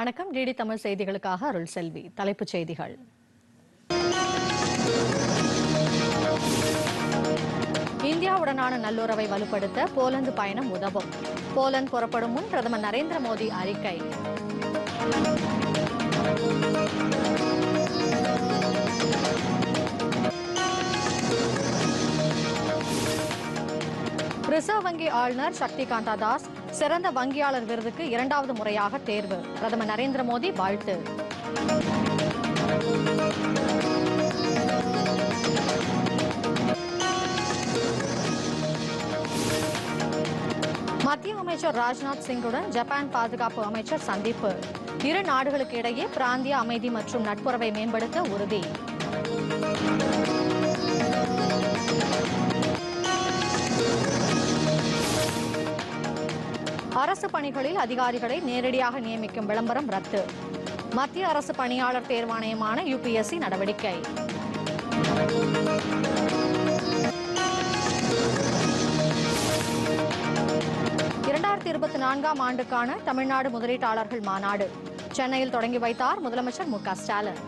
வணக்கம். டிடி தமிழ் செய்திகளுக்காக அருள் செல்வி. தலைப்புச் செய்திகள். இந்தியாவுடனான நல்லுறவை வலுப்படுத்த போலந்து பயணம் உதவும். போலந்து புறப்படும் முன் பிரதமர் நரேந்திர மோடி அறிக்கை. ரிசர்வ் வங்கி ஆளுநர் சக்திகாந்தா தாஸ் சிறந்த வங்கியாளர் விருதுக்கு இரண்டாவது முறையாக தேர்வு. பிரதமர் நரேந்திர மோடி வாழ்த்து. மத்திய அமைச்சர் ராஜ்நாத் சிங்குடன் ஜப்பான் பாதுகாப்பு அமைச்சர் சந்திப்பு. இரு நாடுகளுக்கு இடையே பிராந்திய அமைதி மற்றும் நட்புறவை மேம்படுத்த உறுதி. அரசு பணிகளில் அதிகாரிகளை நேரடியாக நியமிக்கும் விளம்பரம் ரத்து. மத்திய அரசு பணியாளர் தேர்வாணையமான யுபிஎஸ்சி நடவடிக்கை. இரண்டாயிரத்தி இருபத்தி நான்காம் ஆண்டுக்கான தமிழ்நாடு முதலீட்டாளர்கள் மாநாடு. சென்னையில் தொடங்கி வைத்தார் முதலமைச்சர் மு க ஸ்டாலின்.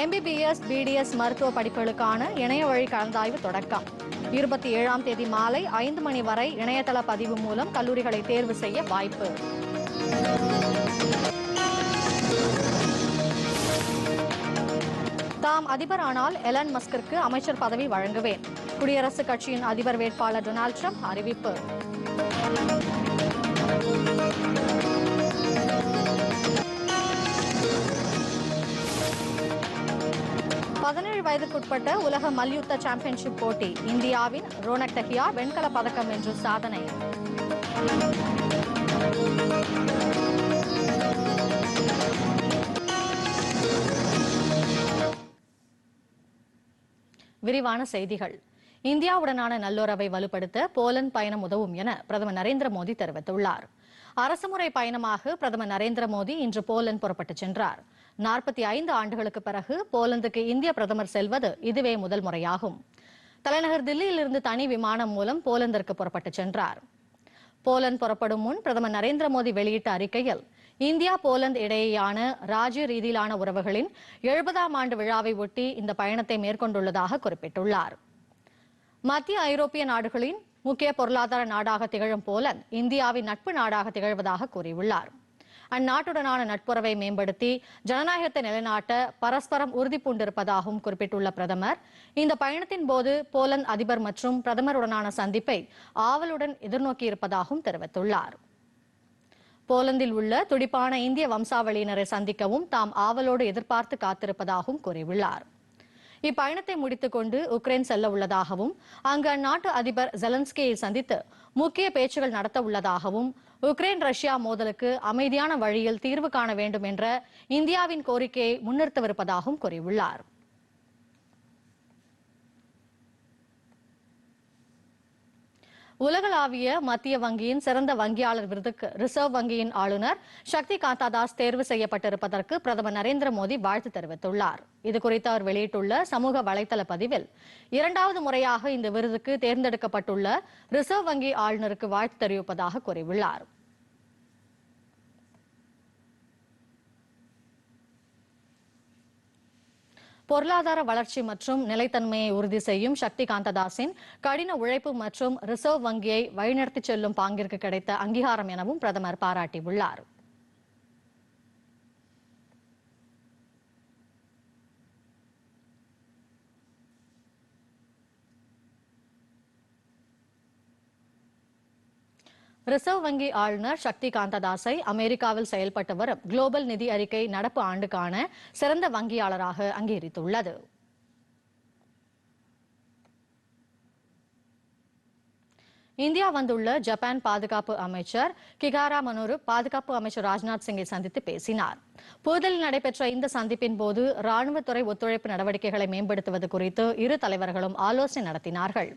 எம்பிபிஎஸ் பிடிஎஸ் மருத்துவ படிப்புகளுக்கான இணைய வழி கலந்தாய்வு தொடக்கம். இருபத்தி ஏழாம் தேதி மாலை ஐந்து மணி வரை இணையதள பதிவு மூலம் கல்லூரிகளை தேர்வு செய்ய வாய்ப்பு. தாம் அதிபரானால் எலன் மஸ்கிற்கு அமைச்சர் பதவி வழங்குவேன். குடியரசுக் கட்சியின் அதிபர் வேட்பாளர் டொனால்ட் ட்ரம்ப் அறிவிப்பு. பதினேழு வயதுக்குட்பட்ட உலக மல்யுத்த சாம்பியன்ஷிப் போட்டி இந்தியாவின் ரோனக் டஹியா வெண்கல பதக்கம் என்று சாதனை. விரிவான செய்திகள். இந்தியாவுடனான நல்லுறவை வலுப்படுத்த போலந்து பயணம் உதவும் என பிரதமர் நரேந்திர மோடி தெரிவித்துள்ளார். அரசுமுறை பயணமாக பிரதமர் நரேந்திர மோடி இன்று போலந்து புறப்பட்டுச் சென்றார். நாற்பத்தி ஐந்து ஆண்டுகளுக்கு பிறகு போலந்துக்கு இந்திய பிரதமர் செல்வது இதுவே முதல் முறையாகும். தலைநகர் தில்லியிலிருந்து தனி விமானம் மூலம் போலந்திற்கு புறப்பட்டுச் சென்றார். போலந்து புறப்படும் முன் பிரதமர் நரேந்திர மோடி வெளியிட்ட அறிக்கையில் இந்தியா போலந்து இடையேயான ராஜ்ய ரீதியிலான உறவுகளின் எழுபதாம் ஆண்டு விழாவை ஒட்டி இந்த பயணத்தை மேற்கொண்டுள்ளதாக குறிப்பிட்டுள்ளார். மத்திய ஐரோப்பிய நாடுகளின் முக்கிய பொருளாதார நாடாக திகழும் போலந்து இந்தியாவின் நட்பு நாடாக திகழ்வதாக கூறியுள்ளார். அந்நாட்டுடனான நட்புறவை மேம்படுத்தி ஜனநாயகத்தை நிலைநாட்ட பரஸ்பரம் உறுதி பூண்டிருப்பதாகவும் குறிப்பிட்டுள்ள பிரதமர் இந்த பயணத்தின் போது போலந்து அதிபர் மற்றும் பிரதமருடனான சந்திப்பை ஆவலுடன் எதிர்நோக்கியிருப்பதாகவும் தெரிவித்துள்ளார். போலந்தில் உள்ள துடிப்பான இந்திய வம்சாவளியினரை சந்திக்கவும் தாம் ஆவலோடு எதிர்பார்த்து காத்திருப்பதாகவும் கூறியுள்ளார். இப்பயணத்தை முடித்துக் கொண்டு உக்ரைன் செல்ல உள்ளதாகவும் அங்கு அந்நாட்டு அதிபர் ஜெலன்ஸ்கியை சந்தித்து முக்கிய பேச்சுகள் நடத்த உள்ளதாகவும் உக்ரைன் ரஷ்யா மோதலுக்கு அமைதியான வழியில் தீர்வு காண வேண்டும் என்ற இந்தியாவின் கோரிக்கையை முன்னிறுத்தவிருப்பதாகவும் கூறியுள்ளார். உலகளாவிய மத்திய வங்கியின் சிறந்த வங்கியாளர் விருதுக்கு ரிசர்வ் வங்கியின் ஆளுநர் சக்தி காந்தா தாஸ் தேர்வு செய்யப்பட்டிருப்பதற்கு பிரதமர் நரேந்திர மோடி வாழ்த்து தெரிவித்துள்ளார். இதுகுறித்து அவர் வெளியிட்டுள்ள சமூக வலைதள பதிவில் இரண்டாவது முறையாக இந்த விருதுக்கு தேர்ந்தெடுக்கப்பட்டுள்ள ரிசர்வ் வங்கி ஆளுநருக்கு வாழ்த்து தெரிவிப்பதாக கூறியுள்ளார். பொருளாதார வளர்ச்சி மற்றும் நிலைத்தன்மையை உறுதி செய்யும் சக்தி காந்ததாசின் கடின உழைப்பு மற்றும் ரிசர்வ் வங்கியை வழிநடத்திச் செல்லும் பாங்கிற்கு கிடைத்த அங்கீகாரம் எனவும் பிரதமர் பாராட்டியுள்ளார். ரிசர்வ் வங்கி ஆளுநர் சக்தி காந்ததாசை அமெரிக்காவில் செயல்பட்டு வரும் குளோபல் நிதி அறிக்கை நடப்பு ஆண்டுக்கான சிறந்த வங்கியாளராக அங்கீகரித்துள்ளது. இந்தியா வந்துள்ள ஜப்பான் பாதுகாப்பு அமைச்சர் கிகாரா மனோரு பாதுகாப்பு அமைச்சர் ராஜ்நாத் சிங்கை சந்தித்து பேசினார். புதுதில்லியில் நடைபெற்ற இந்த சந்திப்பின் போது ராணுவத்துறை ஒத்துழைப்பு நடவடிக்கைகளை மேம்படுத்துவது குறித்து இரு தலைவர்களும் ஆலோசனை நடத்தினார்கள்.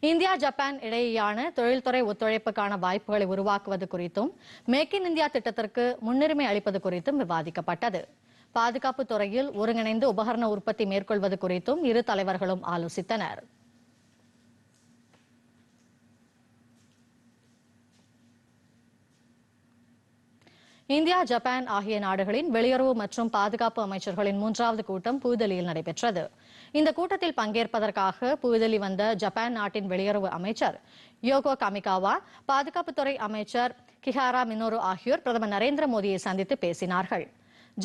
இந்தியா ஜப்பான் இடையேயான தொழில்துறை ஒத்துழைப்புக்கான வாய்ப்புகளை உருவாக்குவது குறித்தும் மேக் இன் இந்தியா திட்டத்திற்கு முன்னுரிமை அளிப்பது குறித்தும் விவாதிக்கப்பட்டது. பாதுகாப்பு துறையில் ஒருங்கிணைந்து உபகரண உற்பத்தி மேற்கொள்வது குறித்தும் இரு தலைவர்களும் ஆலோசித்தனர். இந்தியா ஜப்பான் ஆகிய நாடுகளின் வெளியுறவு மற்றும் பாதுகாப்பு அமைச்சர்களின் மூன்றாவது கூட்டம் புதுதில்லியில் நடைபெற்றது. இந்த கூட்டத்தில் பங்கேற்பதற்காக புதுதில்லி வந்த ஜப்பான் நாட்டின் வெளியுறவு அமைச்சர் யோகோ கமிகாவா பாதுகாப்புத்துறை அமைச்சர் கிஹாரா மினோரு ஆகியோர் பிரதமர் நரேந்திர மோடியை சந்தித்து பேசினார்கள்.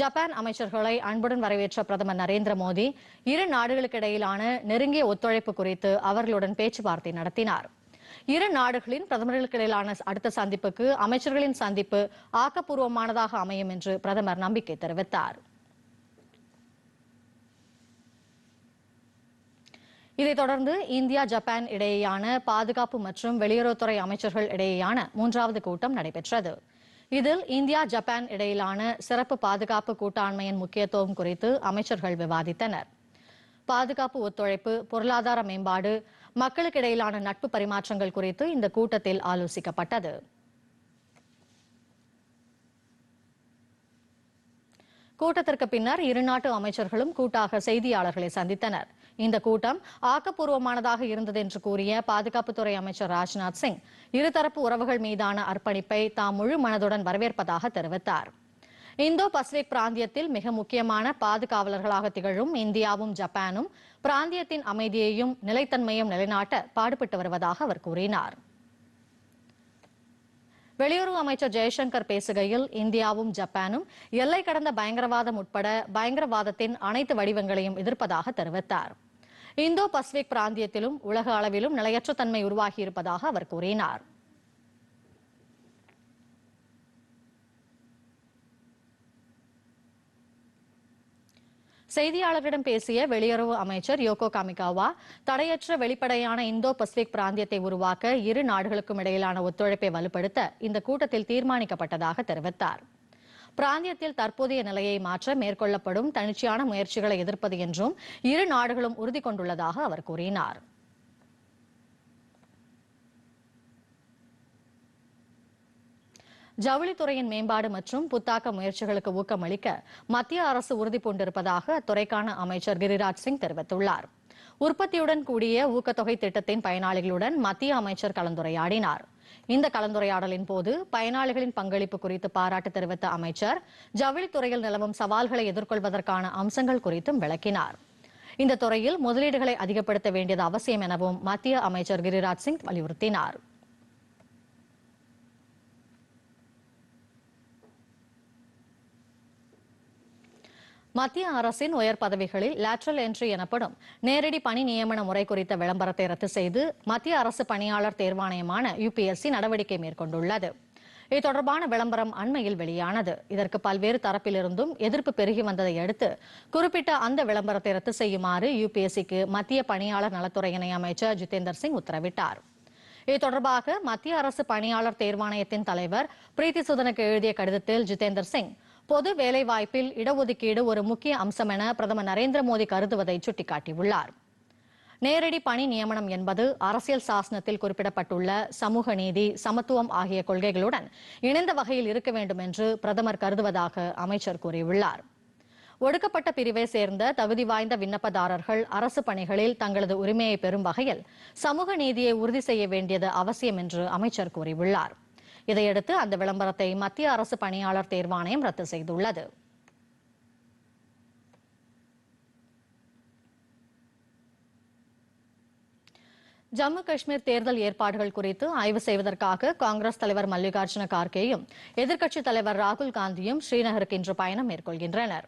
ஜப்பான் அமைச்சர்களை அன்புடன் வரவேற்ற பிரதமர் நரேந்திர மோடி இரு நாடுகளுக்கிடையிலான நெருங்கிய ஒத்துழைப்பு குறித்து அவர்களுடன் பேச்சுவார்த்தை நடத்தினார். இரு நாடுகளின் பிரதமர்களுக்கிடையிலான அடுத்த சந்திப்புக்கு அமைச்சர்களின் சந்திப்பு ஆக்கப்பூர்வமானதாக அமையும் என்று பிரதமர் நம்பிக்கை தெரிவித்தார். இதைத் தொடர்ந்து இந்தியா ஜப்பான் இடையேயான பாதுகாப்பு மற்றும் வெளியுறவுத்துறை அமைச்சர்கள் இடையேயான மூன்றாவது கூட்டம் நடைபெற்றது. இதில் இந்தியா ஜப்பான் இடையிலான சிறப்பு பாதுகாப்பு கூட்டாண்மையின் முக்கியத்துவம் குறித்து அமைச்சர்கள் விவாதித்தனர். பாதுகாப்பு ஒத்துழைப்பு பொருளாதார மேம்பாடு மக்களுக்கு இடையிலான நட்பு பரிமாற்றங்கள் குறித்து இந்த கூட்டத்தில் ஆலோசிக்கப்பட்டது. கூட்டத்திற்கு பின்னர் இரு நாட்டு அமைச்சர்களும் கூட்டாக செய்தியாளர்களை சந்தித்தனர். இந்த கூட்டம் ஆக்கப்பூர்வமானதாக இருந்தது என்று கூறிய பாதுகாப்புத்துறை அமைச்சர் ராஜ்நாத் சிங் இருதரப்பு உறவுகள் மீதான அர்ப்பணிப்பை தாம் முழு மனதுடன் வரவேற்பதாக தெரிவித்தார். இந்தோ பசிபிக் பிராந்தியத்தில் மிக முக்கியமான பாதுகாவலர்களாக திகழும் இந்தியாவும் ஜப்பானும் பிராந்தியத்தின் அமைதியையும் நிலைத்தன்மையும் நிலைநாட்ட பாடுபட்டு வருவதாக அவர் கூறினார். வெளியுறவு அமைச்சர் ஜெய்சங்கர் பேசுகையில் இந்தியாவும் ஜப்பானும் எல்லை கடந்த பயங்கரவாதம் உட்பட பயங்கரவாதத்தின் அனைத்து வடிவங்களையும் எதிர்ப்பதாக தெரிவித்தார். இந்தோ பசிபிக் பிராந்தியத்திலும் உலக அளவிலும் நிலையற்ற தன்மை உருவாகியிருப்பதாக அவர் கூறினார். செய்தியாளர்களிடம் பேசிய வெளியுறவு அமைச்சர் யோகோ காமிகாவா தடையற்ற வெளிப்படையான இந்தோ பசிபிக் பிராந்தியத்தை உருவாக்க இரு நாடுகளுக்கும் இடையிலான ஒத்துழைப்பை வலுப்படுத்த இந்த கூட்டத்தில் தீர்மானிக்கப்பட்டதாக தெரிவித்தார். பிராந்தியத்தில் தற்போதைய நிலையை மாற்ற மேற்கொள்ளப்படும் தனிச்சையான முயற்சிகளை எதிர்ப்பது என்றும் இரு நாடுகளும் உறுதி கொண்டுள்ளதாக அவர் கூறினார். ஜவுளித்துறையின் மேம்பாடு மற்றும் புத்தாக்க முயற்சிகளுக்கு ஊக்கமளிக்க மத்திய அரசு உறுதி பூண்டிருப்பதாக அத்துறைக்கான அமைச்சர் கிரிராஜ் சிங் தெரிவித்துள்ளார். உற்பத்தியுடன் கூடிய ஊக்கத்தொகை திட்டத்தின் பயனாளிகளுடன் மத்திய அமைச்சர் கலந்துரையாடினார். இந்த கலந்துரையாடலின் போது பயனாளிகளின் பங்களிப்பு குறித்து பாராட்டு தெரிவித்த அமைச்சர் ஜவுளித்துறையில் நிலவும் சவால்களை எதிர்கொள்வதற்கான அம்சங்கள் குறித்தும் விளக்கினார். இந்த துறையில் முதலீடுகளை அதிகப்படுத்த வேண்டியது அவசியம் எனவும் மத்திய அமைச்சர் கிரிராஜ் சிங் வலியுறுத்தினார். மத்திய அரசின் உயர் பதவிகளில் லேட்ரல் என்ட்ரி எனப்படும் நேரடி பணி நியமன முறை குறித்த விளம்பரத்தை ரத்து செய்து மத்திய அரசு பணியாளர் தேர்வாணையமான யுபிஎஸ்சி நடவடிக்கை மேற்கொண்டுள்ளது. இது தொடர்பான விளம்பரம் அண்மையில் வெளியானது. இதற்கு பல்வேறு தரப்பிலிருந்தும் எதிர்ப்பு பெருகி வந்ததை அடுத்து குறிப்பிட்ட அந்த விளம்பரத்தை ரத்து செய்யுமாறு யுபிஎஸ்சிக்கு மத்திய பணியாளர் நலத்துறை இணை அமைச்சர் ஜிதேந்தர் சிங் உத்தரவிட்டார். இது தொடர்பாக மத்திய அரசு பணியாளர் தேர்வாணையத்தின் தலைவர் பிரீத்தி சுதனுக்கு எழுதிய கடிதத்தில் ஜிதேந்தர் சிங் பொது வேலைவாய்ப்பில் இடஒதுக்கீடு ஒரு முக்கிய அம்சம் என பிரதமர் நரேந்திர மோடி கருதுவதை சுட்டிக்காட்டியுள்ளார். நேரடி பணி நியமனம் என்பது அரசியல் சாசனத்தில் குறிப்பிடப்பட்டுள்ள சமூக நீதி சமத்துவம் ஆகிய கொள்கைகளுடன் இணைந்த வகையில் இருக்க வேண்டும் என்று பிரதமர் கருதுவதாக அமைச்சர் கூறியுள்ளார். ஒடுக்கப்பட்ட பிரிவை சேர்ந்த தகுதி வாய்ந்த விண்ணப்பதாரர்கள் அரசு பணிகளில் தங்களது உரிமையை பெறும் வகையில் சமூக நீதியை உறுதி செய்ய வேண்டியது அவசியம் என்று அமைச்சர் கூறியுள்ளார். இதையடுத்து அந்த விளம்பரத்தை மத்திய அரசு பணியாளர் தேர்வாணையம் ரத்து செய்துள்ளது. ஜம்மு காஷ்மீர் தேர்தல் ஏற்பாடுகள் குறித்து ஆய்வு செய்வதற்காக காங்கிரஸ் தலைவர் மல்லிகார்ஜுன கார்கேயும் எதிர்க்கட்சித் தலைவர் ராகுல் காந்தியும் ஸ்ரீநகருக்கு இன்று பயணம் மேற்கொள்கின்றனர்.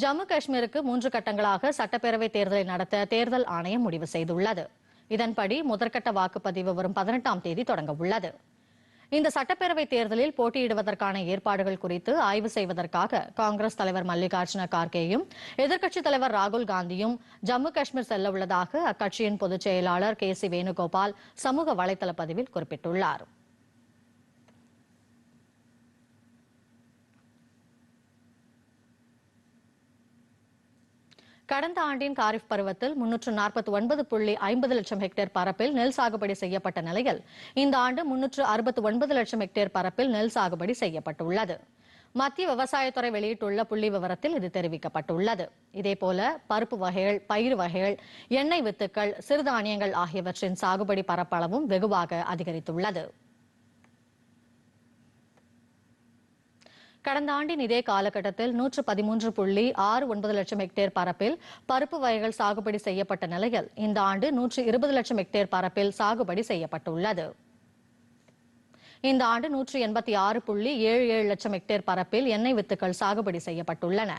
ஜம்மு காஷ்மீருக்கு மூன்று கட்டங்களாக சட்டப்பேரவை தேர்தலை நடத்த தேர்தல் ஆணையம் முடிவு செய்துள்ளது. இதன்படி முதற்கட்ட வாக்குப்பதிவு வரும் பதினெட்டாம் தேதி தொடங்க உள்ளது. இந்த சட்டப்பேரவை தேர்தலில் போட்டியிடுவதற்கான ஏற்பாடுகள் குறித்து ஆய்வு செய்வதற்காக காங்கிரஸ் தலைவர் மல்லிகார்ஜுன கார்கேயும் எதிர்க்கட்சித் தலைவர் ராகுல் காந்தியும் ஜம்மு காஷ்மீர் செல்ல உள்ளதாக அக்கட்சியின் பொதுச் செயலாளர் கே சி வேணுகோபால் சமூக வலைதள பதிவில் குறிப்பிட்டுள்ளார். கடந்த ஆண்டின் காரிஃப் பருவத்தில் முன்னூற்று நாற்பத்தி ஒன்பது புள்ளி ஐம்பது லட்சம் ஹெக்டேர் பரப்பில் நெல் சாகுபடி செய்யப்பட்ட நிலையில் இந்த ஆண்டு முன்னூற்று அறுபத்தி ஒன்பது லட்சம் ஹெக்டேர் பரப்பில் நெல் சாகுபடி செய்யப்பட்டுள்ளது. மத்திய விவசாயத்துறை வெளியிட்டுள்ள புள்ளி விவரத்தில் இது தெரிவிக்கப்பட்டுள்ளது. இதேபோல பருப்பு வகைகள் பயிர் வகைகள் எண்ணெய் வித்துக்கள் சிறுதானியங்கள் ஆகியவற்றின் சாகுபடி பரப்பளவும் வெகுவாக அதிகரித்துள்ளது. கடந்த ஆண்டின் இதே காலகட்டத்தில் நூற்று பதிமூன்று புள்ளி ஆறு ஒன்பது லட்சம் ஹெக்டேர் பரப்பில் பருப்பு வகைகள் சாகுபடி செய்யப்பட்ட நிலையில் இந்த ஆண்டு நூற்று இருபது லட்சம் ஹெக்டேர் பரப்பில் சாகுபடி செய்யப்பட்டுள்ளது. இந்த ஆண்டு நூற்று எண்பத்தி ஆறு புள்ளி ஏழு ஏழு லட்சம் ஹெக்டேர் பரப்பில் எண்ணெய் வித்துக்கள் சாகுபடி செய்யப்பட்டுள்ளன.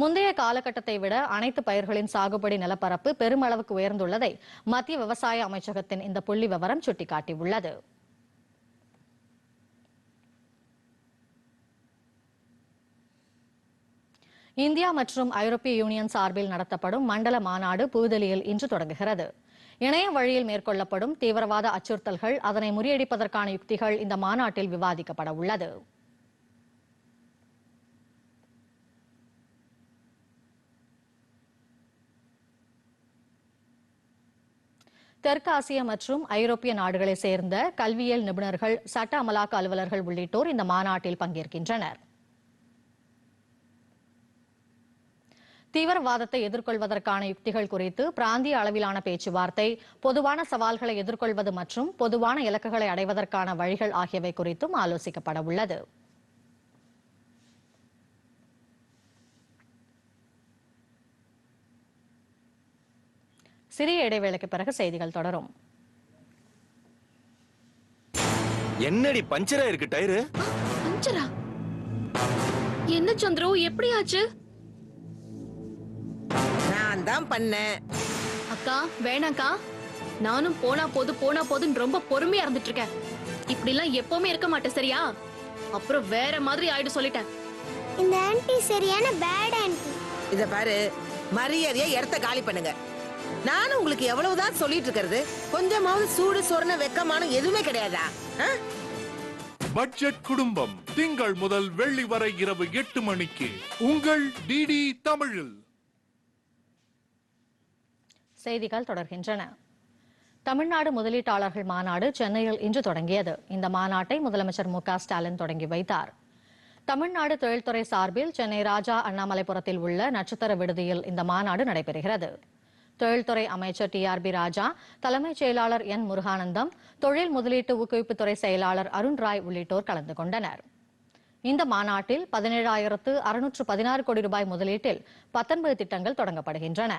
முந்தைய காலகட்டத்தை விட அனைத்து பயிர்களின் சாகுபடி நிலப்பரப்பு பெருமளவுக்கு உயர்ந்துள்ளதை மத்திய விவசாய அமைச்சகத்தின் இந்த புள்ளி விவரம் சுட்டிக்காட்டியுள்ளது. இந்தியா மற்றும் ஐரோப்பிய யூனியன் சார்பில் நடத்தப்படும் மண்டல மாநாடு புதுதில்லியில் இன்று தொடங்குகிறது. இணைய வழியில் மேற்கொள்ளப்படும் தீவிரவாத அச்சுறுத்தல்கள் அதனை முறியடிப்பதற்கான யுக்திகள் இந்த மாநாட்டில் விவாதிக்கப்பட உள்ளது. தெற்காசிய மற்றும் ஐரோப்பிய நாடுகளைச் சேர்ந்த கல்வியியல் நிபுணர்கள் சட்ட அமலாக்க அலுவலர்கள் உள்ளிட்டோர் இந்த மாநாட்டில் பங்கேற்கின்றனர். தீவிரவாதத்தை எதிர்கொள்வதற்கான யுக்திகள் குறித்து பிராந்திய அளவிலான பேச்சுவார்த்தை பொதுவான சவால்களை எதிர்கொள்வது மற்றும் பொதுவான இலக்குகளை அடைவதற்கான வழிகள் ஆகியவை குறித்தும் ஆலோசிக்கப்பட உள்ளது. சிறிய இடைவேளைக்கு பிறகு செய்திகள் தொடரும். என்னடி பஞ்சரா இருக்கு டயரு? பஞ்சரா? என்ன சந்திரு எப்படி ஆச்சு தான் பண்ணேன். அக்கா வேணாக்கா. நானும் போனா போது போனா போதுன்னு ரொம்ப பொறுமையா இருந்துட்டு இருக்கேன் இப்படி எல்லாம் எப்பவுமே இருக்க மாட்டேன் சரியா? அப்புறம் வேற மாதிரி ஆயிடு சொல்லிட்டேன். இந்த ஆன்ட்டி சரியான பேட் ஆன்ட்டி இத பாரு மரியாதையா இடத்த காலி பண்ணுங்க. நானும் உங்களுக்கு எவ்வளவுதான் சொல்லிட்டு இருக்கிறது கொஞ்சமாவது சூடு சொரண வெக்கமான எதுவுமே கிடையாதா? ஆ? பட்ஜெட் குடும்பம் திங்கள் முதல் வெள்ளி வரை இரவு எட்டு மணிக்கு உங்கள் டிடி தமிழில். செய்திகள் தொடர்கின்றன. தமிழ்நாடு முதலீட்டாளர்கள் மாநாடு சென்னையில் இன்று தொடங்கியது. இந்த மாநாட்டை முதலமைச்சர் மு ஸ்டாலின் தொடங்கி வைத்தார். தமிழ்நாடு தொழில்துறை சார்பில் சென்னை ராஜா அண்ணாமலைபுரத்தில் உள்ள நட்சத்திர விடுதியில் இந்த மாநாடு நடைபெறுகிறது. தொழில்துறை அமைச்சர் டி ஆர் பி ராஜா தலைமைச் செயலாளர் என் முருகானந்தம் தொழில் முதலீட்டு ஊக்குவிப்புத்துறை செயலாளர் அருண் ராய் உள்ளிட்டோர் கலந்து கொண்டனர். இந்த மாநாட்டில் பதினேழாயிரத்து அறுநூற்று பதினாறு கோடி ரூபாய் முதலீட்டில் பத்தொன்பது திட்டங்கள் தொடங்கப்படுகின்றன.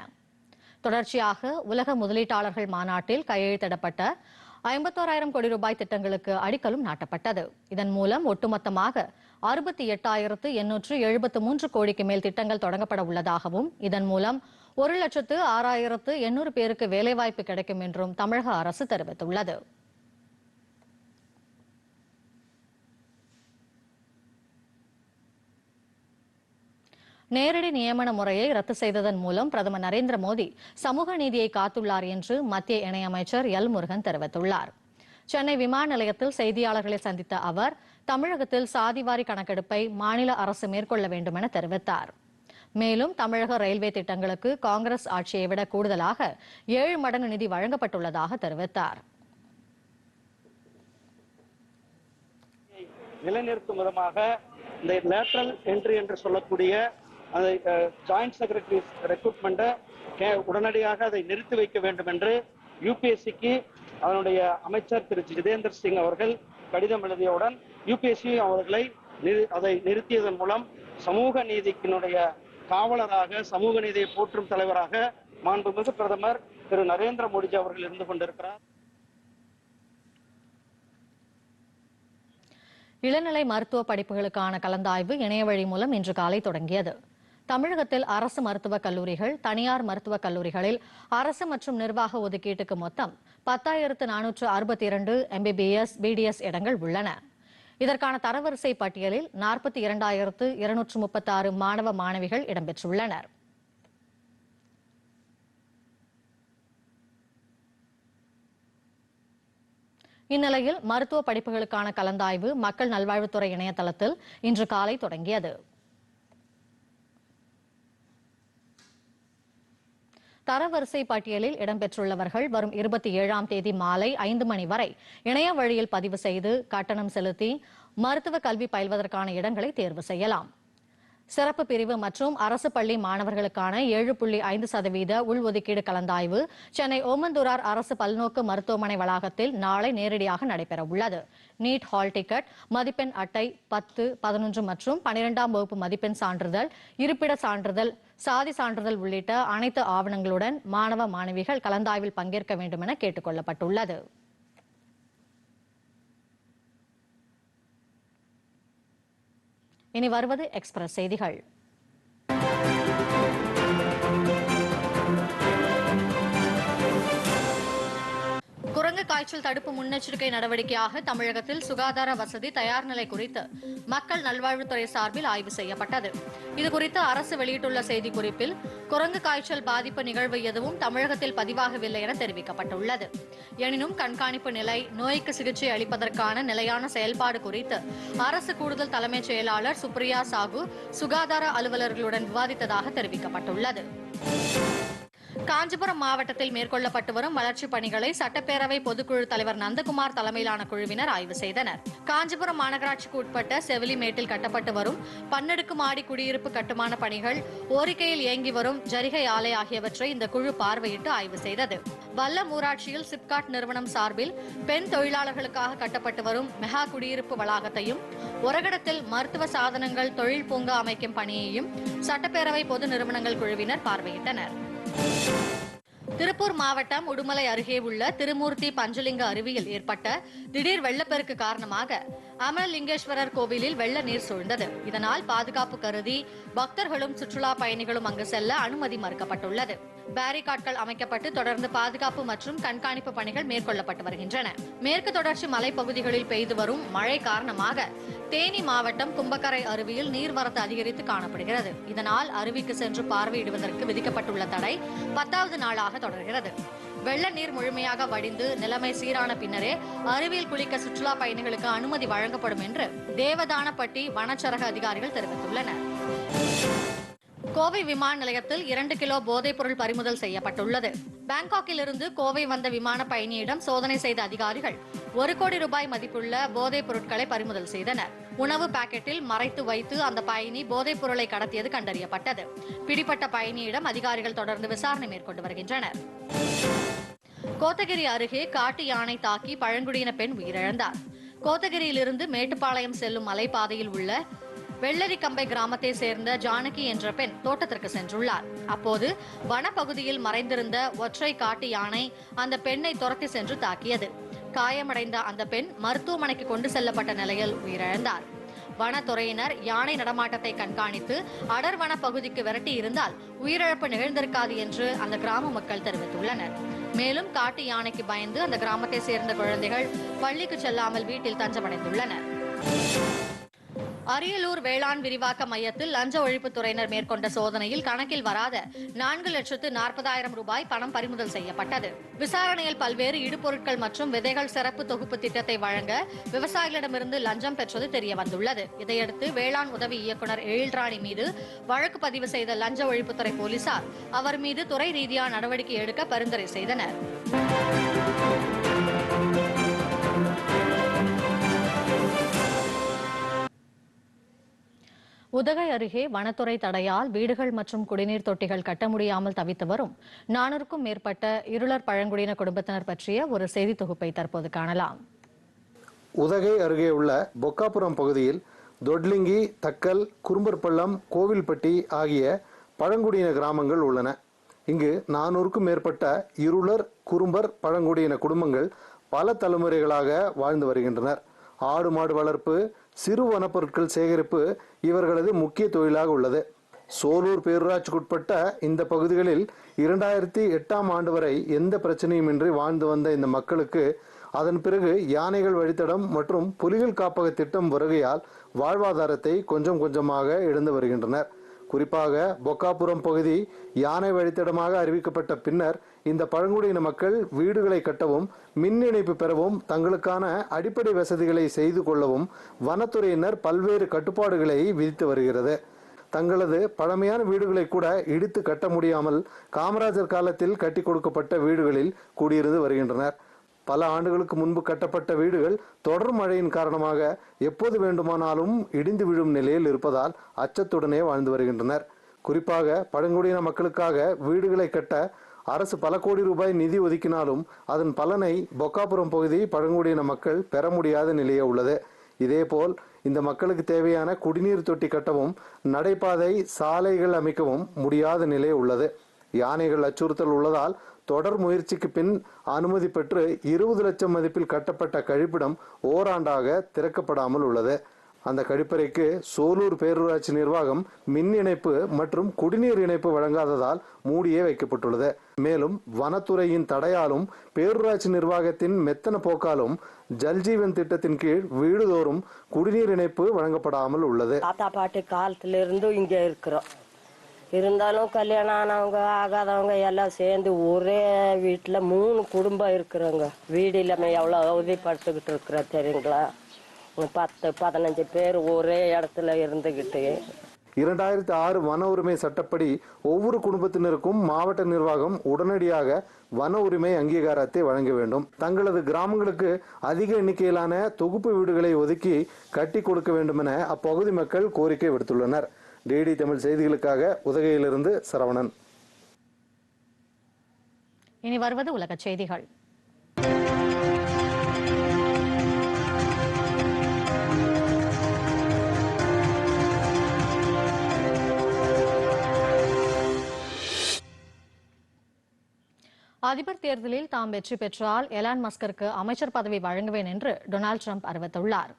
தொடர்ச்சியாக உலக முதலீட்டாளர்கள் மாநாட்டில் கையெழுத்திடப்பட்ட ஐம்பத்தோராயிரம் கோடி ரூபாய் திட்டங்களுக்கு அடிக்கலும் நாட்டப்பட்டது. இதன் மூலம் ஒட்டுமொத்தமாக அறுபத்தி எட்டாயிரத்து எண்ணூற்று எழுபத்து மூன்று கோடிக்கு மேல் திட்டங்கள் தொடங்கப்பட உள்ளதாகவும் இதன் மூலம் ஒரு லட்சத்து ஆறாயிரத்து எண்ணூறு பேருக்கு வேலைவாய்ப்பு கிடைக்கும் என்றும் தமிழக அரசு தெரிவித்துள்ளது. நேரடி நியமன முறையை ரத்து செய்ததன் மூலம் பிரதமர் நரேந்திர மோடி சமூக நீதியை காத்துள்ளார் என்று மத்திய இணையமைச்சர் எல் முருகன் தெரிவித்துள்ளார். சென்னை விமான நிலையத்தில் செய்தியாளர்களை சந்தித்த அவர் தமிழகத்தில் சாதிவாரி கணக்கெடுப்பை மாநில அரசு மேற்கொள்ள வேண்டும் என தெரிவித்தார். மேலும் தமிழக ரயில்வே திட்டங்களுக்கு காங்கிரஸ் ஆட்சியை விட கூடுதலாக ஏழு மடங்கு நிதி வழங்கப்பட்டுள்ளதாக தெரிவித்தார். நிலைநிறுத்தும் விதமாக இந்த லேட்ரல் என்ட்ரி என்று சொல்லக்கூடிய அந்த ஜாயிண்ட் செக்ரட்டரிஸ் ரெக்ரூட்மெண்ட்டை உடனடியாக அதை நிறுத்தி வைக்க வேண்டும் என்று யூபிஎஸ்சிக்கு அதனுடைய அமைச்சர் திரு. ஜிதேந்திர சிங் அவர்கள் கடிதம் எழுதியவுடன் யூபிஎஸ்சி அவர்களை நிறு- அதை நிறுத்தியதன் மூலம் சமூக நீதிக்கினுடைய காவலராக சமூக நீதியை போற்றும் தலைவராக மாண்புமிகு பிரதமர் திரு. நரேந்திர மோடிஜி அவர்கள் இருந்து கொண்டிருக்கிறார். இளநிலை மருத்துவ படிப்புகளுக்கான கலந்தாய்வு இணைய வழி மூலம் இன்று காலை தொடங்கியது. தமிழகத்தில் அரசு மருத்துவக் கல்லூரிகள் தனியார் மருத்துவக் கல்லூரிகளில் அரசு மற்றும் நிர்வாக ஒதுக்கீட்டுக்கு மொத்தம் பத்தாயிரத்து நானூற்று அறுபத்தி இரண்டு எம்பிபிஎஸ் பிடிஎஸ் இடங்கள் உள்ளன. இதற்கான தரவரிசை பட்டியலில் நாற்பத்தி இரண்டாயிரத்து இருநூற்று முப்பத்தாறு மாணவ மாணவிகள் இடம்பெற்றுள்ளனர். இந்நிலையில் மருத்துவ படிப்புகளுக்கான கலந்தாய்வு மக்கள் நல்வாழ்வுத்துறை இணையதளத்தில் இன்று காலை தொடங்கியது. தரவரிசை பட்டியலில் இடம்பெற்றுள்ளவர்கள் வரும் இருபத்தி ஏழாம் தேதி மாலை ஐந்து மணி வரை இணைய வழியில் பதிவு செய்து கட்டணம் செலுத்தி மருத்துவ கல்வி பயில்வதற்கான இடங்களை தேர்வு செய்யலாம். சிறப்பு பிரிவு மற்றும் அரசு பள்ளி மாணவர்களுக்கான ஏழு புள்ளி ஐந்து சதவீத உள்ஒதுக்கீடு கலந்தாய்வு சென்னை ஓமந்தூரார் அரசு பல்நோக்கு மருத்துவமனை வளாகத்தில் நாளை நேரடியாக நடைபெற உள்ளது நீட் ஹால் டிக்கெட் மதிப்பெண் அட்டை பத்து பதினொன்று மற்றும் பனிரெண்டாம் வகுப்பு மதிப்பெண் சான்றிதழ் இருப்பிட சான்றிதழ் சாதி சான்றிதழ் உள்ளிட்ட அனைத்து ஆவணங்களுடன் மாணவ மாணவிகள் கலந்தாய்வில் பங்கேற்க வேண்டும் என கேட்டுக் கொள்ளப்பட்டுள்ளது இனி வருவது எக்ஸ்பிரஸ் செய்திகள். குரங்கு காய்ச்சல் தடுப்பு முன்னெச்சரிக்கை நடவடிக்கையாக தமிழகத்தில் சுகாதார வசதி தயார் நிலை குறித்து மக்கள் நல்வாழ்வுத்துறை சார்பில் ஆய்வு செய்யப்பட்டது. இதுகுறித்து அரசு வெளியிட்டுள்ள செய்திக்குறிப்பில் குரங்கு காய்ச்சல் பாதிப்பு நிகழ்வு எதுவும் தமிழகத்தில் பதிவாகவில்லை என தெரிவிக்கப்பட்டுள்ளது. எனினும் கண்காணிப்பு நிலை நோய்க்கு சிகிச்சை அளிப்பதற்கான நிலையான செயல்பாடு குறித்து அரசு கூடுதல் தலைமைச் செயலாளர் சுப்ரியா சாகு சுகாதார அலுவலர்களுடன் விவாதித்ததாக தெரிவிக்கப்பட்டுள்ளது. காஞ்சிபுரம் மாவட்டத்தில் மேற்கொள்ளப்பட்டு வரும் வளர்ச்சிப் பணிகளை சட்டப்பேரவை பொதுக்குழு தலைவர் நந்தகுமார் தலைமையிலான குழுவினர் ஆய்வு செய்தனர். காஞ்சிபுரம் மாநகராட்சிக்கு உட்பட்ட செவிலிமேட்டில் கட்டப்பட்டு வரும் பன்னெடுக்கு மாடி குடியிருப்பு கட்டுமான பணிகள் ஓரிக்கையில் இயங்கி வரும் ஜரிகை ஆலை ஆகியவற்றை இந்த குழு பார்வையிட்டு ஆய்வு செய்தது. வல்லம் ஊராட்சியில் சிப்காட் நிறுவனம் சார்பில் பெண் தொழிலாளர்களுக்காக கட்டப்பட்டு வரும் மெகா குடியிருப்பு வளாகத்தையும் ஒரகடத்தில் மருத்துவ சாதனங்கள் தொழில் பூங்கா அமைக்கும் பணியையும் சட்டப்பேரவை பொது நிறுவனங்கள் குழுவினர் பார்வையிட்டனர். திருப்பூர் மாவட்டம் உடுமலை அருகே உள்ள திருமூர்த்தி பஞ்சலிங்க அருவியில் ஏற்பட்ட திடீர் வெள்ளப்பெருக்கு காரணமாக அமரலிங்கேஸ்வரர் கோவிலில் வெள்ள நீர் சூழ்ந்தது. இதனால் பாதுகாப்பு கருதி பக்தர்களும் சுற்றுலா பயணிகளும் அங்கு செல்ல அனுமதி மறுக்கப்பட்டுள்ளது. பேரிகாட்கள் அமைக்கப்பட்டு தொடர்ந்து பாதுகாப்பு மற்றும் கண்காணிப்பு பணிகள் மேற்கொள்ளப்பட்டு வருகின்றன. மேற்கு தொடர்ச்சி மலைப்பகுதிகளில் பெய்து வரும் மழை காரணமாக தேனி மாவட்டம் கும்பக்கரை அருவியில் நீர்வரத்து அதிகரித்து காணப்படுகிறது. இதனால் அருவிக்கு சென்று பார்வையிடுவதற்கு விதிக்கப்பட்டுள்ள தடை பத்தாவது நாளாக தொடர்கிறது. வெள்ள நீர் முழுமையாக வடிந்து நிலைமை சீரான பின்னரே அருவியில் குளிக்க சுற்றுலா பயணிகளுக்கு அனுமதி வழங்கப்படும் என்று தேவதானப்பட்டி வனச்சரக அதிகாரிகள் தெரிவித்துள்ளனர். கோவை விமான நிலையத்தில் இரண்டு கிலோ போதைப் பொருள் பறிமுதல் செய்யப்பட்டுள்ளது. பாங்காக்கில் இருந்து கோவை வந்த விமான பயணியிடம் சோதனை செய்த அதிகாரிகள் ஒரு கோடி ரூபாய் மதிப்புள்ள போதைப் பொருட்களை பறிமுதல் செய்தனர். உணவு பாக்கெட்டில் மறைத்து வைத்து அந்த பயணி போதைப் பொருளை கடத்தியது கண்டறியப்பட்டது. பிடிப்பட்ட பயணியிடம் அதிகாரிகள் தொடர்ந்து விசாரணை மேற்கொண்டு வருகின்றனர். கோத்தகிரி அருகே காட்டு யானை தாக்கி பழங்குடியின பெண் உயிரிழந்தார். கோத்தகிரியிலிருந்து மேட்டுப்பாளையம் செல்லும் மலைப்பாதையில் உள்ள வெள்ளரிக்கம்பை கிராமத்தை சேர்ந்த ஜானகி என்ற பெண் தோட்டத்திற்கு சென்றுள்ளார். அப்போது வனப்பகுதியில் மறைந்திருந்த ஒற்றை காட்டு யானை அந்த பெண்ணை துரத்தி சென்று தாக்கியது. காயமடைந்த அந்த பெண் மருத்துவமனைக்கு கொண்டு செல்லப்பட்ட நிலையில் உயிரிழந்தார். வனத்துறையினர் யானை நடமாட்டத்தை கண்காணித்து அடர்வன பகுதிக்கு விரட்டி இருந்தால் உயிரிழப்பு நிகழ்ந்திருக்காது என்று அந்த கிராம மக்கள் தெரிவித்துள்ளனர். மேலும் காட்டு யானைக்கு பயந்து அந்த கிராமத்தை சேர்ந்த குழந்தைகள் பள்ளிக்கு செல்லாமல் வீட்டில் தஞ்சமடைந்துள்ளனர். அரியலூர் வேளாண் விரிவாக்க மையத்தில் லஞ்ச ஒழிப்புத்துறையினர் மேற்கொண்ட சோதனையில் கணக்கில் வராத நான்கு லட்சத்து நாற்பதாயிரம் ரூபாய் பணம் பறிமுதல் செய்யப்பட்டது. விசாரணையில் பல்வேறு இடுபொருட்கள் மற்றும் விதைகள் சிறப்பு தொகுப்பு திட்டத்தை வழங்க விவசாயிகளிடமிருந்து லஞ்சம் பெற்றது தெரிய வந்துள்ளது. இதையடுத்து வேளாண் உதவி இயக்குநர் எழில்ராணி மீது வழக்கு பதிவு செய்த லஞ்ச ஒழிப்புத்துறை போலீசார் அவர் மீது துறை ரீதியான நடவடிக்கை எடுக்க பரிந்துரை செய்தனர். உதகை அருகே வனத்துறை தடையால் வீடுகள் மற்றும் குடிநீர் தொட்டிகள் கட்ட முடியாமல் தவித்து வரும். நானூறுக்கும் மேற்பட்ட இருளர் பழங்குடியின குடும்பத்தினர் பற்றிய ஒரு செய்தி தொகுப்பை தற்போது காணலாம். உதகை அருகே உள்ள பொக்காபுரம் பகுதியில் தொட்லிங்கி தக்கல் குறும்பர்பள்ளம் கோவில்பட்டி ஆகிய பழங்குடியின கிராமங்கள் உள்ளன. இங்கு நானூறுக்கும் மேற்பட்ட இருளர் குறும்பர் பழங்குடியின குடும்பங்கள் பல தலைமுறைகளாக வாழ்ந்து வருகின்றனர். ஆடு மாடு வளர்ப்பு சிறு வனப்பொருட்கள் சேகரிப்பு இவர்களது முக்கிய தொழிலாக உள்ளது. சோலூர் பேரூராட்சிக்குட்பட்ட இந்த பகுதிகளில் இரண்டாயிரத்தி எட்டாம் ஆண்டு வரை எந்த பிரச்சனையுமின்றி வாழ்ந்து வந்த இந்த மக்களுக்கு அதன் பிறகு யானைகள் வழித்தடம் மற்றும் புலிகள் காப்பக திட்டம் வருகையால் வாழ்வாதாரத்தை கொஞ்சம் கொஞ்சமாக இழந்து வருகின்றனர். குறிப்பாக பொக்காபுரம் பகுதி யானை வழித்தடமாக அறிவிக்கப்பட்ட பின்னர் இந்த பழங்குடியின மக்கள் வீடுகளை கட்டவும் மின் இணைப்பு பெறவும் தங்களுக்கான அடிப்படை வசதிகளை செய்து கொள்ளவும் வனத்துறையினர் பல்வேறு கட்டுப்பாடுகளை விதித்து வருகிறது. தங்களது பழமையான வீடுகளை கூட இடித்து கட்ட முடியாமல் காமராஜர் காலத்தில் கட்டி கொடுக்கப்பட்ட வீடுகளில் குடியிருந்து வருகின்றனர். பல ஆண்டுகளுக்கு முன்பு கட்டப்பட்ட வீடுகள் தொடர் மழையின் காரணமாக எப்போது வேண்டுமானாலும் இடிந்து விழும் நிலையில் இருப்பதால் அச்சத்துடனே வாழ்ந்து வருகின்றனர். குறிப்பாக பழங்குடியின மக்களுக்காக வீடுகளை கட்ட அரசு பல கோடி ரூபாய் நிதி ஒதுக்கினாலும் அதன் பலனை பொக்காபுரம் பகுதி பழங்குடியின மக்கள் பெற முடியாத நிலையே உள்ளது. இதேபோல் இந்த மக்களுக்கு தேவையான குடிநீர் தொட்டி கட்டவும் நடைபாதை சாலைகள் அமைக்கவும் முடியாத நிலை உள்ளது. யானைகள் அச்சுறுத்தல் உள்ளதால் தொடர் முயற்சிக்கு பின் அனுமதி பெற்று இருபது லட்சம் மதிப்பில் கட்டப்பட்ட கழிப்பிடம் ஓராண்டாக திறக்கப்படாமல் உள்ளது. அந்த கழிப்பறைக்கு சோலூர் பேரூராட்சி நிர்வாகம் மின் இணைப்பு மற்றும் குடிநீர் இணைப்பு வழங்காததால் மூடியே வைக்கப்பட்டுள்ளது. மேலும் வனத்துறையின் தடையாலும் பேரூராட்சி நிர்வாகத்தின் மெத்தன போக்காலும் ஜல்ஜீவன் திட்டத்தின் கீழ் வீடுதோறும் குடிநீர் இணைப்பு வழங்கப்படாமல் உள்ளது. தாத்தா பாட்டு காலத்திலிருந்து இங்கே இருக்கிறோம். இருந்தாலும் கல்யாணம் ஆனவங்க ஆகாதவங்க எல்லாம் சேர்ந்து ஒரே வீட்டில் மூணு குடும்பம் இருக்கிறோங்க வீடு இல்லாமல் எவ்வளோ அவதிப்படுத்திக்கிட்டு இருக்கிற தெரியுங்களா? பத்து பதினஞ்சு பேர் ஒரே இடத்துல இருந்துக்கிட்டு இரண்டாயிரத்தி ஆறு வன உரிமை சட்டப்படி ஒவ்வொரு குடும்பத்தினருக்கும் மாவட்ட நிர்வாகம் உடனடியாக வன உரிமை அங்கீகாரத்தை வழங்க வேண்டும். தங்களது கிராமங்களுக்கு அதிக எண்ணிக்கையிலான தொகுப்பு வீடுகளை ஒதுக்கி கட்டி கொடுக்க வேண்டும் என அப்பகுதி மக்கள் கோரிக்கை விடுத்துள்ளனர். டிடி தமிழ் செய்திகளுக்காக உதகையிலிருந்து சரவணன். இனி வருவது உலக செய்திகள். அதிபர் தேர்தலில் தாம் வெற்றி பெற்றால் எலான் மஸ்கருக்கு அமைச்சர் பதவி வழங்குவேன் என்று டொனால்டு ட்ரம்ப் அறிவித்துள்ளார்.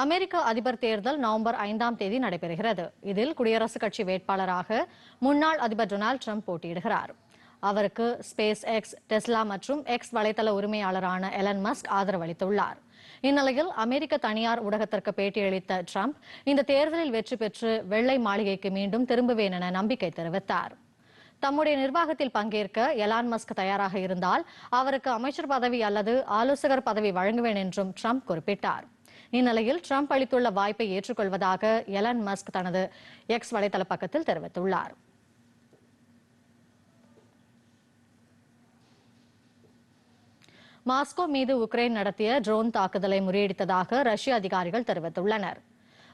அமெரிக்க அதிபர் தேர்தல் நவம்பர் ஐந்தாம் தேதி நடைபெறுகிறது. இதில் குடியரசுக் கட்சி வேட்பாளராக முன்னாள் அதிபர் டொனால்டு ட்ரம்ப் போட்டியிடுகிறார். அவருக்கு ஸ்பேஸ் எக்ஸ் டெஸ்லா மற்றும் எக்ஸ் வலைதள உரிமையாளரான எலன் மஸ்க் ஆதரவளித்துள்ளார் இந்நிலையில் அமெரிக்க தனியார் ஊடகத்திற்கு பேட்டியளித்த ட்ரம்ப் இந்த தேர்தலில் வெற்றி பெற்று வெள்ளை மாளிகைக்கு மீண்டும் திரும்புவேன் என நம்பிக்கை தெரிவித்தார். தம்முடைய நிர்வாகத்தில் பங்கேற்க எலான் மஸ்க் தயாராக இருந்தால் அவருக்கு அமைச்சர் பதவி அல்லது ஆலோசகர் பதவி வழங்குவேன் என்றும் ட்ரம்ப் குறிப்பிட்டார். இந்நிலையில் ட்ரம்ப் அளித்துள்ள வாய்ப்பை ஏற்றுக்கொள்வதாக எலன் மஸ்க் தனது எக்ஸ் வலைதள பக்கத்தில் தெரிவித்துள்ளார். மாஸ்கோ மீது உக்ரைன் நடத்திய ட்ரோன் தாக்குதலை முறியடித்ததாக ரஷ்ய அதிகாரிகள் தெரிவித்துள்ளனர்.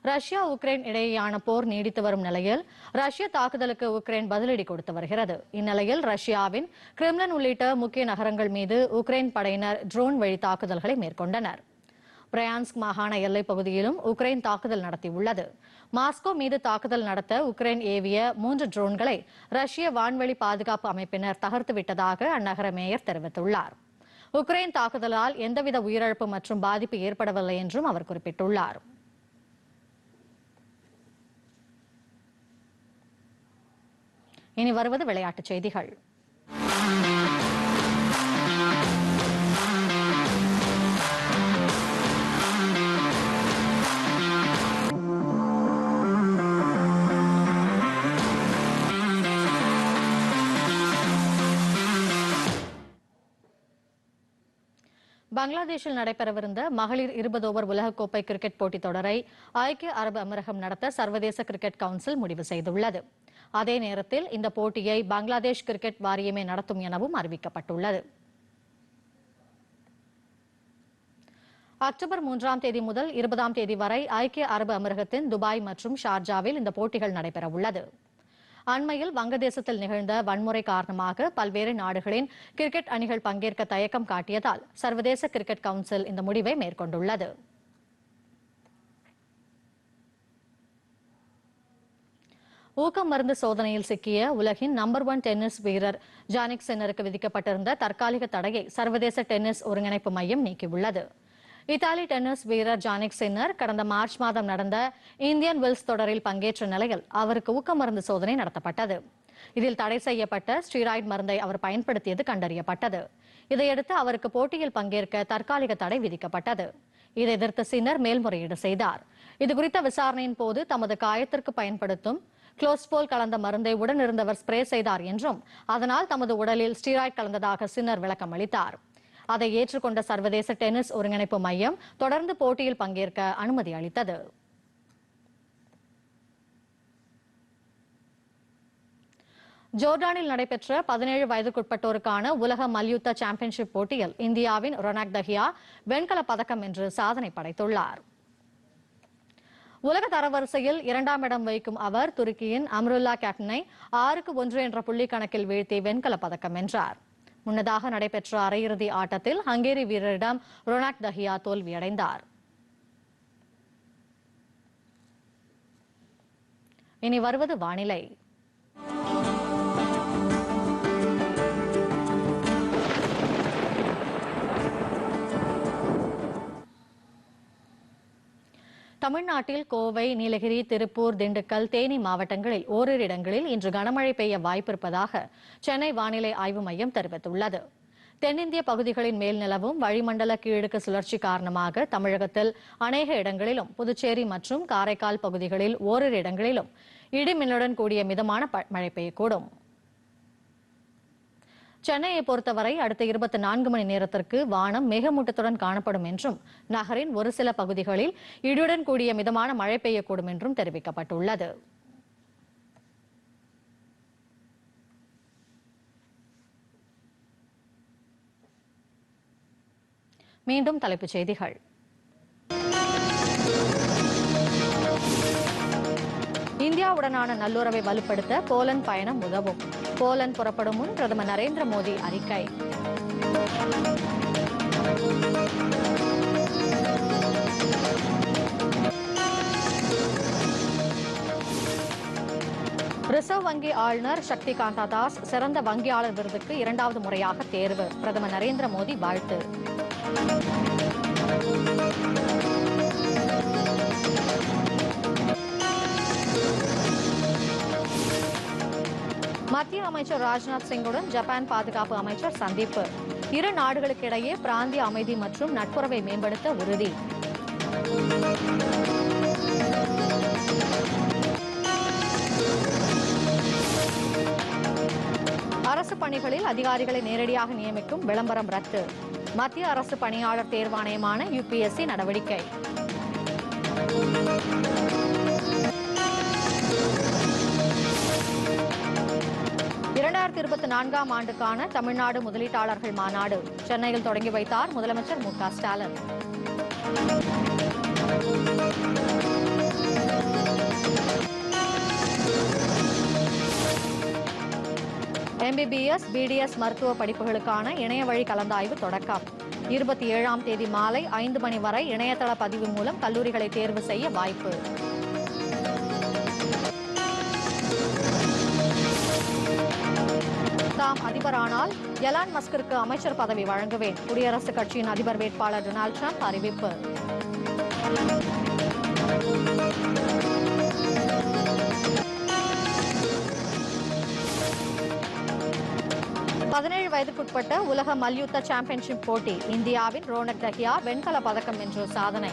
ரஷ்யா உக்ரைன் இடையேயான போர் நீடித்து வரும் நிலையில் ரஷ்ய தாக்குதலுக்கு உக்ரைன் பதிலடி கொடுத்து வருகிறது. இந்நிலையில் ரஷ்யாவின் கிரெம்லன் உள்ளிட்ட முக்கிய நகரங்கள் மீது உக்ரைன் படையினர் ட்ரோன் வழி தாக்குதல்களை மேற்கொண்டனர். பிரான்ஸ்க் மாகாண எல்லைப் பகுதியிலும் உக்ரைன் தாக்குதல் நடத்தியுள்ளது. மாஸ்கோ மீது தாக்குதல் நடத்த உக்ரைன் ஏவிய மூன்று ட்ரோன்களை ரஷ்ய வான்வெளி பாதுகாப்பு அமைப்பினர் தகர்த்துவிட்டதாக அந்நகர மேயர் தெரிவித்துள்ளார். உக்ரைன் தாக்குதலால் எந்தவித உயிரிழப்பு மற்றும் பாதிப்பு ஏற்படவில்லை என்றும் அவர் குறிப்பிட்டுள்ளார். இனி வருவது விளையாட்டுச் செய்திகள். பங்களாதேஷில் நடைபெறவிருந்த மகளிர் இருபது ஓவர் உலகக்கோப்பை கிரிக்கெட் போட்டித் தொடரை ஐக்கிய அரபு அமீரகம் நடத்த சர்வதேச கிரிக்கெட் கவுன்சில் முடிவு செய்துள்ளது. அதே நேரத்தில் இந்த போட்டியை பங்களாதேஷ் கிரிக்கெட் வாரியமே நடத்தும் எனவும் அறிவிக்கப்பட்டுள்ளது. அக்டோபர் மூன்றாம் தேதி முதல் இருபதாம் தேதி வரை ஐக்கிய அரபு அமீரகத்தின் துபாய் மற்றும் ஷார்ஜாவில் இந்த போட்டிகள் நடைபெற உள்ளது அண்மையில் வங்கதேசத்தில் நிகழ்ந்த வன்முறை காரணமாக பல்வேறு நாடுகளின் கிரிக்கெட் அணிகள் பங்கேற்க தயக்கம் காட்டியதால் சர்வதேச கிரிக்கெட் கவுன்சில் இந்த முடிவை மேற்கொண்டுள்ளது. ஊக்க மருந்து சோதனையில் சிக்கிய உலகின் நம்பர் ஒன் டென்னிஸ் வீரர் ஜானிக் சென்னருக்கு விதிக்கப்பட்டிருந்த தற்காலிக தடையை சர்வதேச டென்னிஸ் ஒருங்கிணைப்பு மையம் நீக்கியுள்ளது. இத்தாலி டென்னிஸ் வீரர் ஜானிக் சின்னர் கடந்த மார்ச் மாதம் நடந்த இந்தியன் வெல்ஸ் தொடரில் பங்கேற்ற நிலையில் அவருக்கு ஊக்க மருந்து சோதனை நடத்தப்பட்டது. இதில் தடை செய்யப்பட்ட ஸ்டீராய்டு மருந்தை அவர் பயன்படுத்தியது கண்டறியப்பட்டது. இதையடுத்து அவருக்கு போட்டியில் பங்கேற்க தற்காலிக தடை விதிக்கப்பட்டது. இதை எதிர்த்து சின்னர் மேல்முறையீடு செய்தார். இது குறித்த விசாரணையின் போது தமது காயத்திற்கு பயன்படுத்தும் குளோஸ்போல் கலந்த மருந்தை உடனிருந்தவர் ஸ்ப்ரே செய்தார் என்றும் அதனால் தமது உடலில் ஸ்டீராய்டு கலந்ததாக சின்னர் விளக்கம் அளித்தார். அதை ஏற்றுக்கொண்ட சர்வதேச டென்னிஸ் ஒருங்கிணைப்பு மையம் தொடர்ந்து போட்டியில் பங்கேற்க அனுமதி அளித்தது. ஜோர்டானில் நடைபெற்ற பதினேழு வயதுக்குட்பட்டோருக்கான உலக மல்யுத்த சாம்பியன்ஷிப் போட்டியில் இந்தியாவின் ரொனாக் தஹியா வெண்கலப் பதக்கம் என்று சாதனை படைத்துள்ளார். உலக தரவரிசையில் இரண்டாம் இடம் வைக்கும் அவர் துருக்கியின் அம்ருல்லா கேப்டனை ஆறுக்கு ஒன்று என்ற புள்ளி கணக்கில் வீழ்த்தி வெண்கலப் பதக்கம் வென்றார். முன்னதாக நடைபெற்ற அரையிறுதி ஆட்டத்தில் ஹங்கேரி வீரரிடம் ரொனாக் தஹியா தோல்வியடைந்தார். இனி வருவது வானிலை. தமிழ்நாட்டில் கோவை நீலகிரி திருப்பூர் திண்டுக்கல் தேனி மாவட்டங்களில் ஓரிரு இடங்களில் இன்று கனமழை பெய்ய வாய்ப்பிருப்பதாக சென்னை வானிலை ஆய்வு மையம் தெரிவித்துள்ளது. தென்னிந்திய பகுதிகளின் மேல் நிலவும் வளிமண்டல கீழடுக்கு சுழற்சி காரணமாக தமிழகத்தில் அநேக இடங்களிலும் புதுச்சேரி மற்றும் காரைக்கால் பகுதிகளில் ஓரிரு இடங்களிலும் இடிமின்னுடன் கூடிய மிதமான ப- மழை பெய்யக்கூடும். சென்னையை பொறுத்தவரை அடுத்த இருபத்தி நான்கு மணி நேரத்திற்கு வானம் மேகமூட்டத்துடன் காணப்படும் என்றும் நகரின் ஒரு சில பகுதிகளில் இடியுடன் கூடிய மிதமான மழை பெய்யக்கூடும் என்றும் தெரிவிக்கப்பட்டுள்ளது. மீண்டும் தலைப்புச் செய்திகள். இந்தியாவுடனான நல்லுறவை வலுப்படுத்த போலந்து பயணம் உதவும். போலந்து புறப்படும் முன் பிரதமர் நரேந்திர மோடி அறிக்கை. ரிசர்வ் வங்கி ஆளுநர் சக்தி காந்தா தாஸ் சிறந்த வங்கியாளர் விருதுக்கு இரண்டாவது முறையாக தேர்வு. பிரதமர் நரேந்திர மோடி வாழ்த்து. மத்திய அமைச்சர் ராஜ்நாத் சிங்குடன் ஜப்பான் பாதுகாப்பு அமைச்சர் சந்திப்பு இரு நாடுகளுக்கிடையே பிராந்திய அமைதி மற்றும் நட்புறவை மேம்படுத்த உறுதி. அரசு பணிகளில் அதிகாரிகளை நேரடியாக நியமிக்கும் விளம்பரம் ரத்து. மத்திய அரசு பணியாளர் தேர்வாணையமான யுபிஎஸ்சி நடவடிக்கை. இரண்டாயிரத்தி இருபத்தி நான்காம் ஆண்டுக்கான தமிழ்நாடு முதலீட்டாளர்கள் மாநாடு சென்னையில் தொடங்கி வைத்தார் முதலமைச்சர் மு ஸ்டாலின். எம்பிபிஎஸ் பிடிஎஸ் மருத்துவ படிப்புகளுக்கான இணைய வழி கலந்தாய்வு தொடக்கம். இருபத்தி ஏழாம் தேதி மாலை ஐந்து மணி வரை இணையதள பதிவு மூலம் கல்லூரிகளை தேர்வு செய்ய வாய்ப்பு. தாம் அதிபரானால் எலான் மஸ்கிற்கு அமைச்சர் பதவி வழங்குவேன். குடியரசுக் கட்சியின் அதிபர் வேட்பாளர் டொனால்டு ட்ரம்ப் அறிவிப்பு. பதினேழு வயதுக்குட்பட்ட உலக மல்யுத்த சாம்பியன்ஷிப் போட்டி இந்தியாவின் ரோனக் தஹியா வெண்கல பதக்கம் வென்று சாதனை.